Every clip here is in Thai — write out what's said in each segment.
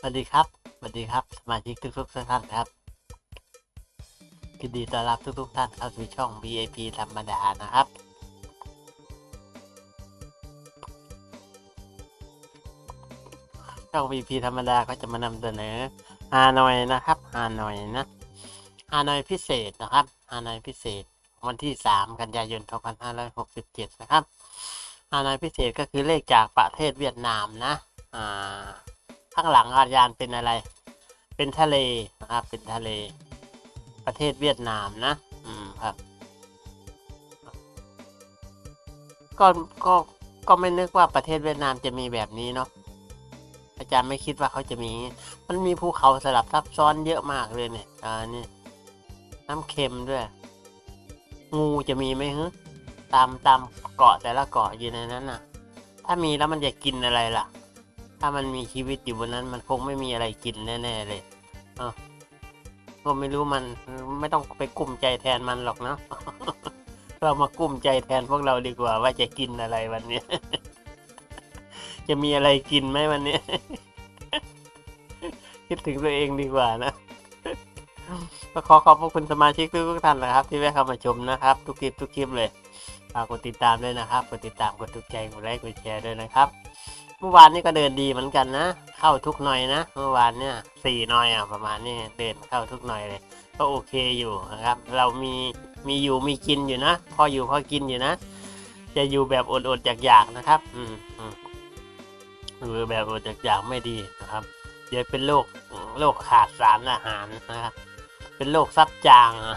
สวัสดีครับ สวัสดีครับ สมาชิกทุกๆท่านครับยินดีต้อนรับทุกๆท่านเข้าสู่ช่อง VIP ธรรมดานะครับ ช่อง VIP ธรรมดาก็จะมานำเสนอฮานอยนะครับฮานอยนะฮานอยพิเศษนะครับฮานอยพิเศษ วันที่ 3 กันยายน 2567 นะครับฮานอยพิเศษก็คือเลขจากประเทศเวียดนามนะ อ่า ข้างหลังอาจารย์เป็นอะไร เป็นทะเลนะครับ เป็นทะเล ประเทศเวียดนามนะ อืมครับ ก็ ก็ ก็ไม่นึกว่าประเทศเวียดนามจะมีแบบนี้เนาะ อาจารย์ไม่คิดว่าเขาจะมี มันมีภูเขาสลับซับซ้อนเยอะมากเลยเนี่ย อ่า นี่ น้ำเค็มด้วย งูจะมีไหมฮึตามตามเกาะแต่ละเกาะอยู่ในนั้นน่ะ ถ้ามีแล้วมันจะกินอะไรล่ะ ถ้ามันมีชีวิตอยู่บนนั้น มันคงไม่มีอะไรกินแน่ๆเลยเออก็ไม่รู้มันไม่ต้องไปกุ้มใจแทนมันหรอกเนาะเรามากุ้มใจแทนพวกเราดีกว่า ว่าจะกินอะไรวันนี้ จะมีอะไรกินไหมวันนี้ คิดถึงตัวเองดีกว่านะก็ขอขอบพระคุณสมาชิกทุกท่านนะครับ ที่แวะเข้ามาชมนะครับ ทุกคลิปทุกคลิปเลยฝากกดติดตามด้วยนะครับ กดติดตาม กดถูกใจ กดไลค์ กดแชร์ด้วยนะครับ เมื่อวานนี้ก็เดินดีเหมือนกันนะ เข้าทุกหน่อยนะ เมื่อวานเนี่ยสี่หน่อยอะประมาณนี้เดินเข้าทุกหน่อยเลย ก็โอเคอยู่นะครับ เรามีมีอยู่มีกินอยู่นะ พออยู่พอกินอยู่นะ จะอยู่แบบอดๆอยากๆนะครับ อืมอืมอยู่แบบอดอยากๆไม่ดีนะครับเดี๋ยวเป็นโรคโรคขาดสารอาหารนะครับเป็นโรคซับจางอะ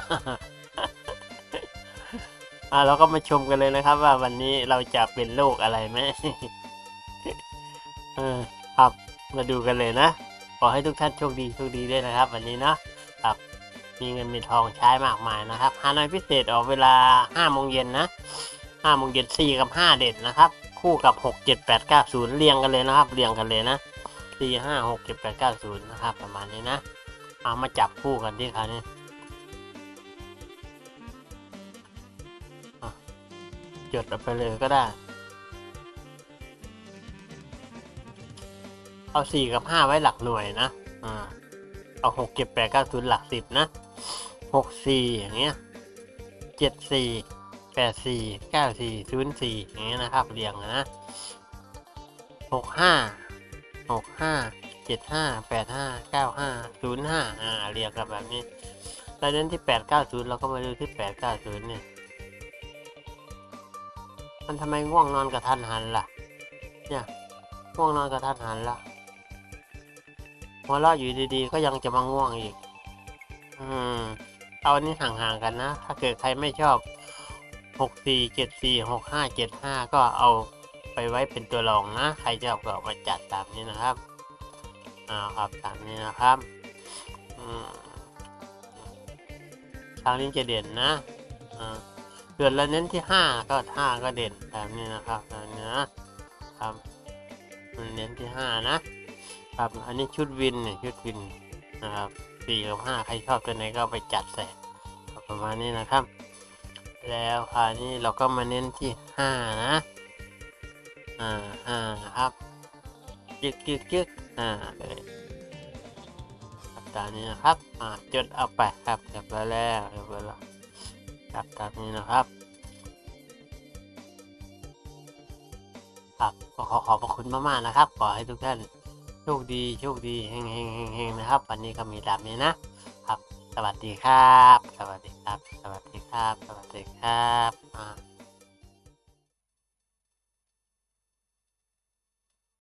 เราก็มาชมกันเลยนะครับ ว่าวันนี้เราจะเป็นโรคอะไรไหม เออครับมาดูกันเลยนะ ขอให้ทุกท่านโชคดีโชคดีด้วยนะครับ วันนี้เนาะครับ มีเงินมีทองใช้มากมายนะครับฮานอยพิเศษออกเวลาห้าโมงเย็นนะห้าโมงเย็นสี่กับห้าเด็ดนะครับ คู่กับหกเจ็ดแปดเก้าศูนย์เรียงกันเลยนะครับ เรียงกันเลยนะสี่ห้าหกเจ็ดแปดเก้าศูนย์นะครับ ประมาณนี้นะ เอามาจับคู่กันที่คราวนี้จดเอาไปเลยก็ได้ เอาสี่กับห้าไว้หลักหน่วยนะ อ่า เอาหกเก็บแปดเก้าศูนย์หลักสิบนะหกสี่อย่างเงี้ยเจ็ดสี่แปดสี่เก้าสี่ศูนย์สี่อย่างเงี้ยนะครับ เรียงนะหกห้าหกห้าเจ็ดห้าแปดห้าเก้าห้าศูนย์ห้าอ่า เรียงกันแบบนี้แล้วเน้นที่แปดเก้าศูนย์เราก็มาดูที่แปดเก้าศูนย์เนี่ย มันทำไมง่วงนอนกับทันหันล่ะ เนี่ย ง่วงนอนกับทันหันล่ะ หัวเราะอยู่ดีๆ ก็ยังจะมาง่วงอีก อืม เอาอันนี้ห่างๆกันนะ ถ้าเกิดใครไม่ชอบหกสี่เจ็ดสี่หกห้าเจ็ดห้าก็เอาไปไว้เป็นตัวรองนะ ใครชอบก็เอามาจัดตามนี้นะครับอ่าครับตามนี้นะครับอืมทางนี้จะเด่นนะอ่าเกิดเราเน้นที่ห้าก็ห้าก็เด่นแบบนี้นะครับแบบนี้นะครับ มันเน้นที่ห้านะ ครับ อันนี้ชุดวินเนี่ยชุดวินนะครับสี่กับห้าใครชอบตัวไหนก็ไปจัดใส่ประมาณนี้นะครับ แล้วคราวนี้เราก็มาเน้นที่ห้านะอ่าห้าครับยึกยึกยึกอ่าเลยครับตามนี้นะครับ อ่าจดเอาไปครับเรียบร้อยแล้วเรียบร้อยแล้วครับตามนี้นะครับครับก็ขอขอบพระคุณมากๆนะครับ ขอให้ทุกท่าน คดีโชคดีเฮงเฮงเฮงเฮงนะครับ วันนี้ก็มีตามนี้นะครับ สวัสดีครับ สวัสดีครับ สวัสดีครับ สวัสดีครับอ่า